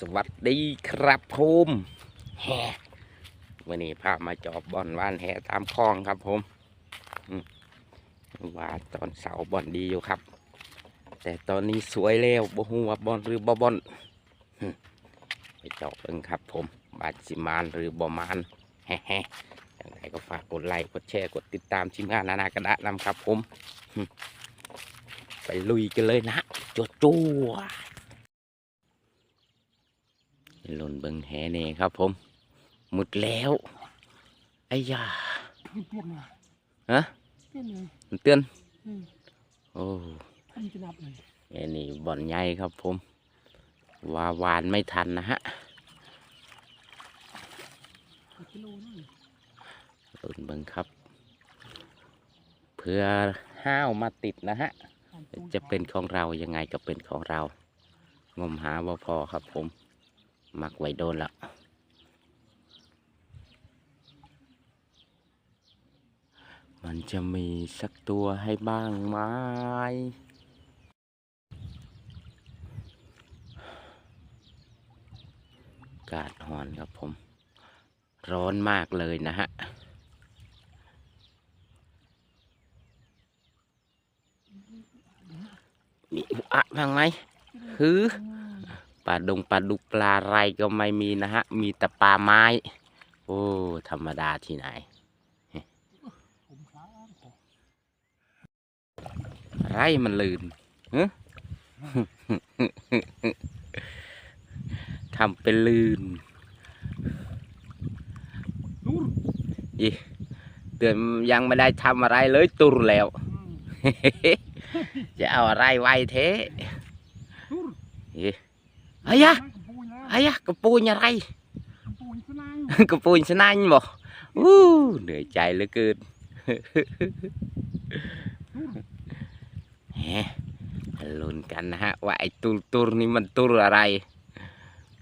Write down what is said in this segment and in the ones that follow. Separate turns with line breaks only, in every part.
สวัสดีครับผมแฮวันนี้พามาจอบบอลว่านแหตามคลองครับผมว่าตอนเสาบอลดีอยู่ครับ แต่ตอนนี้สวยแล้วบ่ฮู้ว่าบอลหรือบ่บอลไปจาะเบิ่งครับผมบาดสิมานหรือบ่มานแฮ่อย่างไรก็ฝากกดไลค์กดแชร์กดติดตามทีมงานนานากระดะนำครับผม ไปลุยกันเลยนะจวดจัว หล่นเบิงแหเน่ครับ ผมหมดแล้วไอ้ยา
เปลี่ยนเลย
ฮะ
เปลี่ยนเลย
มันเตือน
อืม
โอ้
ท่านจะนับเลย
แหนี่บ่อนใหญ่ครับผมว่าวานไม่ทันนะฮะ
กิโลนั่น
หล่นเบิงครับ เพื่อห้าวมาติดนะฮะจะเป็นของเรายังไงก็เป็นของเรา งมหาว่าพอครับผม มักไว้โดนล้วมันจะมีสักตัวให้บ้างไหมกาศหอนครับผม ร้อนมากเลยนะฮะมีอุอะบ้างไหมฮือ ปลาดงปลาดุกปลาไรก็ไม่มีนะฮะ มีแต่ปลาไม้ โอ้ ธรรมดาที่ไหน
ผมค้างขอ
ไรมันลื่นฮะทำเป็นลื่น
นู่น
อีเตือนยังไม่ได้ทำอะไรเลยตุรแล้ว
อืม
จะเอาอะไรไว้เท
นู่น
อีไอ้ยะ
กระปุยแล้ว
ไอ้ยะกระปูนอะไร
กระปุยสนั่ง
กระปูนสนั่นบ่อู้เหนื่อยใจเหลือเกินแหมลุ้นกันนะฮะ ว่าไอ้ตุลตุลนี่มันตุลอะไร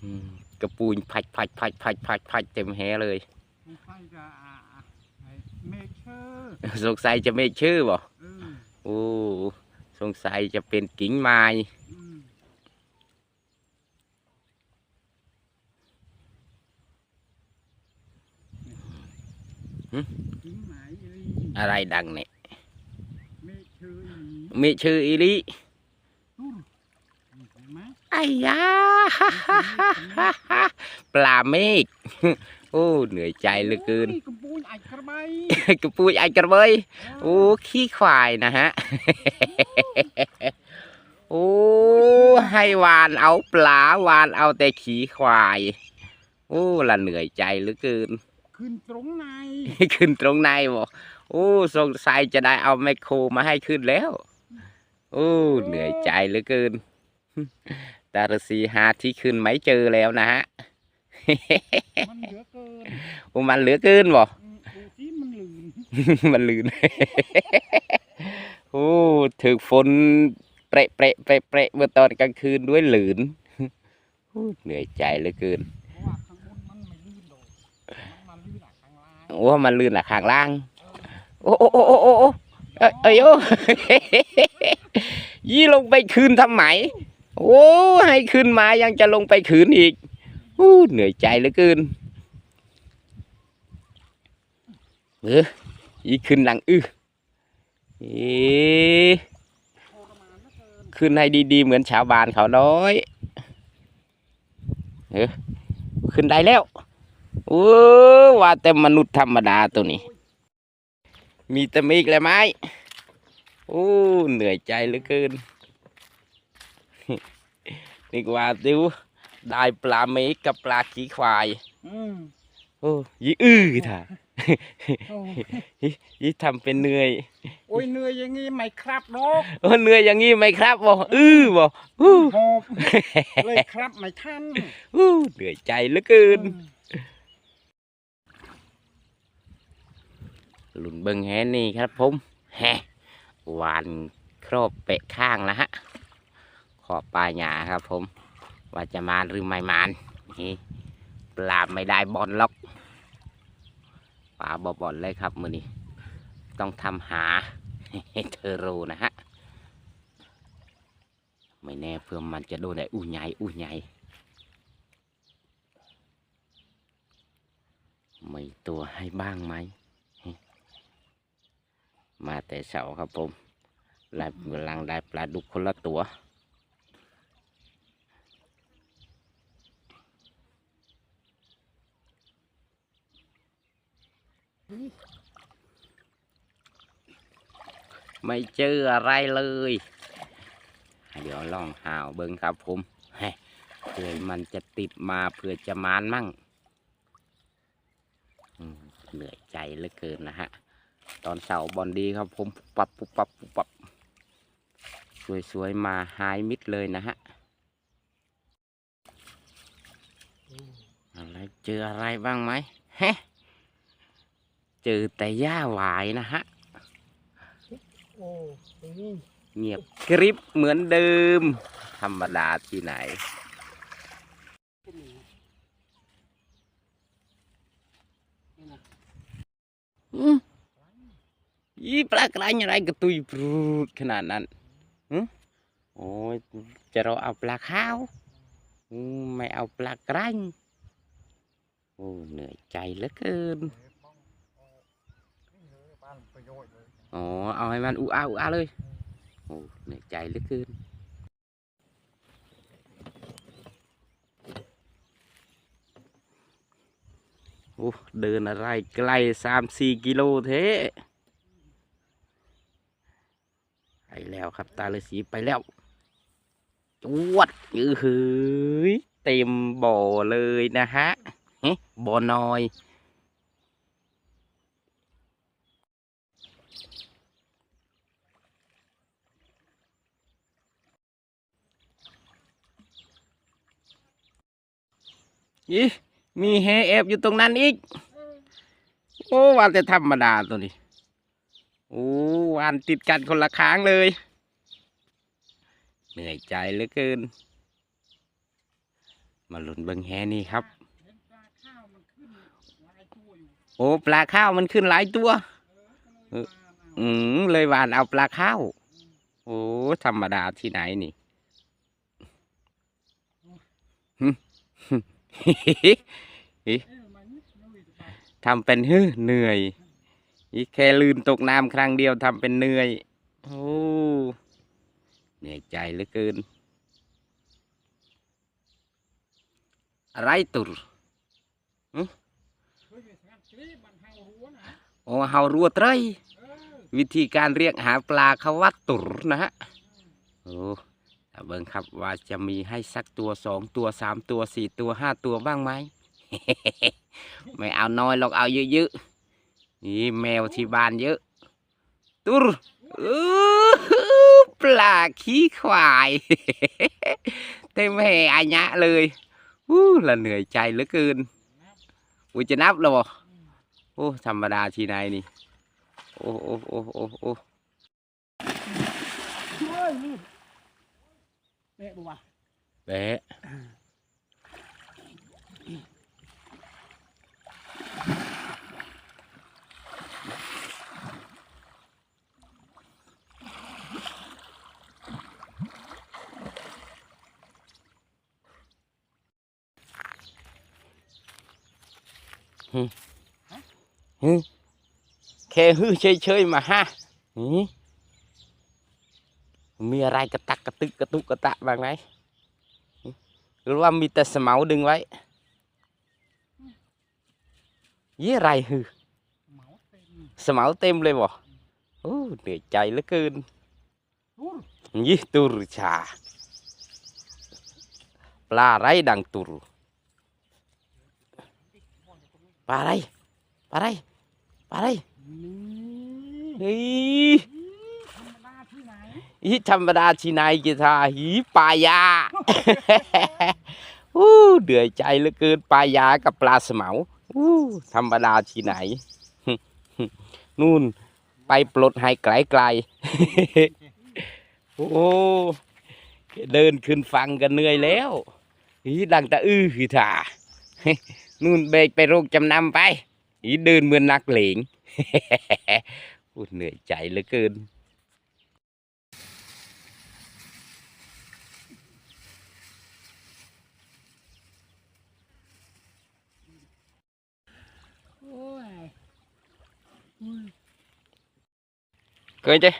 อืมกระปูนพัดพัดพัดพัดพัดพัดเต็มแหเลย
ไม่ใช่จะอ่าไอ้เมเชอร์
สงสัยจะไม่ชื่อบ่
เออ
โอ้สงสัยจะเป็นกิ่งไม้
อืม
หึ
ทิ้งไหนอีลี
อะไรดังเนี่ย
เมเชอร์อีลี
มีชื่ออีลิ
นู่นเห็นไหม
ไอ้ยาปลาเมฆโอ้เหนื่อยใจเหลือเกิน
โยกระปุยไอ้กระใบ
กระปุยไอ้กระเบยโอ้ขี้ควายนะฮะโอ้ให้วานเอาปลาวานเอาแต่ขี้ควาย โอ้ละเหนื่อยใจเหลือเกิน
ขึ้นตรงไหน
ขึ้นตรงในบอกโอ้สงสัยจะได้เอาแมคโครมาให้ขึ้นแล้ว โอ้เหนื่อยใจเหลือเกินตาฤาษีหาที่ขึ้นไม่เจอแล้วนะฮะ
มันเหลือเกิน
โอ้มันเหลือเกินบ่
อืมดูสิมันลืน
มันลื่นโอ้ถึกฝนเประเประเประเประเมื่อตอนกลางคืนด้วยหลืนโอ้เหนื่อยใจเหลือเกิน
โอ้
มันลื่นอะข้างล่าง โอ้โอ้โอ้โอ้โอ้โอ้เอ้ยเอ้ยโอ้ยี่ลงไปคืนทำไมโอ้ให้ขึ้นมายังจะลงไปคืนอีกโอ้เหนื่อยใจเหลือเกินเออยี่ขึ้นหลังอื้อเอ๊ะ
ทรมานเหลือเกิน
ขึ้นให้ดีๆ เหมือนชาวบ้านเขาน้อยเออขึ้นได้แล้ว โอ้ว่าแต่มนุษย์ธรรมดาตัวนี้ มีแต่มีกเลยไหมโอ้เหนื่อยใจเหลือเกินนี่กว่าดิวได้ปลาเมกกับปลาขี้ควาย
อืม
โอ้ยี่อื้อท่า
โอ้
ยี่ทำเป็นเหนื่อย
โอ้ยเหนื่อยอย่างงี้ไม่ครับดอก
โอ้เหนื่อยอย่างงี้ไหมครับบอกอื้อบอกอู้
หอบเลยครับไม่ทัน
อู้เหนื่อยใจเหลือเกิน หลุนเบิงแฮนี่ครับผมแฮหวานครอบเปะข้างนะฮะขอบปลาหยาครับผม ว่าจะมาหรือไม่มานนี่ปลาไม่ได้บอลล็อกปลาบอบอลเลยครับมือนี้ต้องทำหาเธอรู้นะฮะไม่แน่เพื่อมันจะโดนไอ้อู้ใหญ่อู้ใหญ่ไม่ตัวให้บ้างไหม แต่เสาครับผมไล่กำลังได้ปลาดุกคนละตัว ไม่เจออะไรเลย เดี๋ยวลองหาวเบิ้งครับผมเฮ้เผื่อมันจะติดมาเผื่อจะมานมั่งอืมเหนื่อยใจเหลือเกินนะฮะ ตอนเสาบอลดีครับผมปุบปับปุบปับปุบปับสวยๆมาหายมิดเลยนะฮะอะไรเจออะไรบ้างไหมเฮ้เจอแต่หญ้าหวายนะฮะเงียบกริบเหมือนเดิม ธรรมดาที่ไหน
เป็นอย่างนี้นี่นะ
อืม ยี่ปลากระไรอะไรกระตุยปรูดขนาดนั้นหึโอ้ยจะเราเอาปลาข้าวไม่เอาปลากระไรโอ้เหนื่อยใจเหลือเกินอ๋อเอาให้มันอุอาอุอาเลยโอ้เหนื่อยใจเหลือเกินโอ้เดินอะไรไกลสามสี่กิโลเทไป แล้วครับ ตาฤาษีไปแล้วจวดยือหืยเต็มบ่อเลยนะฮะเฮ้บ่อน้อยอีมีแฮแอบอยู่ตรงนั้นอีก โอ้วานแต่ธรรมดาตัวนี้ โอ้วานติดกันคนละค้างเลย เหนื่อยใจเหลือเกิน มาหลุนเบิงแฮนี่ครับ โอ้ปลาข้าวมันขึ้นหลายตัว
เออก็เลยมาเอา
อืมเลยวานเอาปลาข้าว โอ้ธรรมดาที่ไหนนี่หึหึ
เอ๊ะมันหน่อยจะไป
ทำเป็นฮึเหนื่อยอีแค่ลืนตกน้ำครั้งเดียวทำเป็นเหนื่อย โอ้ เหนื่อยใจเหลือเกิน อะไรตุร
เฮ้ยเวียดนารัวนะ
โอ้เฮารัวเตรย
เออ
วิธีการเรียกหาปลาเขาวัดตุรนะฮะโอ้แต่เบิ่งครับว่าจะมีให้สักตัวสองตัวสามตัวสี่ตัวห้าตัวบ้างไหมไม่เอาน้อยหรอกเอาเยอะๆนี่แมวที่บ้านเยอะตุรอื้อ ปลาขี้ควาย เต็มแห่อายะเลยอู้ละเหนื่อยใจเหลือเกินอุ้ยจะนับแล้วบ่โอ้ธรรมดาทีไหนนี่โอ้โอ้โอ้โอ้โอ้
เฮ้ยนี่เอ๊ะบัว
แบะ แค่ฮือเฉยๆมาฮะหือมีอะไรกระตักกระตึกกระตุกกระตะบ้างไหมหรือว่ามีแต่สมเอาดึงไว้ยี่อะไรฮือ
เหมาเต็ม
สมเอาเต็มเลยบ่โอ้เหนื่อยใจเหลือเกิน
ตู้
ยี่ตุรชาปลาไรดังตุร ปลาไร ปลาไร ปลาไร
นี่
เฮ้ย
ธรรมดาที่ไหน
อีธรรมดาชีนายกีทาหีปลายาอู้เดือยใจเหลือเกินปลายากับปลาสมเอาอู้ธรรมดาที่ไหน นู่นไปปลดให้ไกลไกลๆโอ้เดินขึ้นฟังกันเหนื่อยแล้วหีดังตะอื้อคือถ่า นู่นเบกไปโรงจำนำไปหีเดินเหมือนนักเลงพูดเหนื่อยใจเหลือเกิน
อุ้ย
เกินเจ้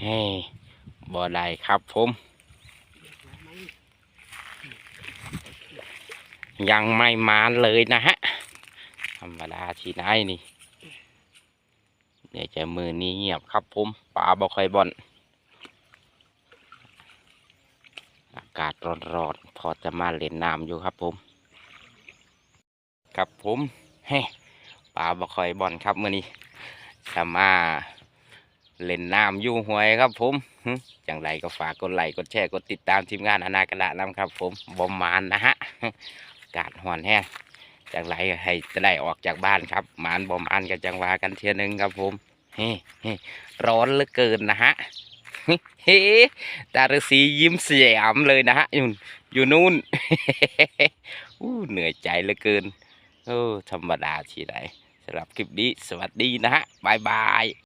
เฮ้บ่ได้ครับผม ยังไม่มาเลยนะฮะ ธรรมดาที่ไหนนี่เดี๋ยวจะมือนี้เงียบครับผมป่าบ่ค่อยบ่อน อากาศร้อนๆพอจะมาเล่นน้ำอยู่ครับผม ครับผมเฮ้ป่าบ่ค่อยบ่อนครับมือนี้จะมาเล่นน้ำอยู่หวยครับผมหึจังไรก็ฝากกดไลค์กดแชร์กดติดตามทีมงานอนากระดะน้ำครับผมบอมมานนะฮะากาศห่อนแห้งจังไรให้จะได้ออกจากบ้านครับมานบอมมานกันจังหวากันเทียนึงครับผมเฮ้ร้อนเหลือเกินนะฮะเฮ้ตาฤาษียิ้มสยมเลยนะฮะอยู่อยู่นู่นอู้เหนื่อยใจเหลือเกินโอ้ธรรมดาที่ไหนสำหรับคลิปนี้สวัสดีนะฮะบายบาย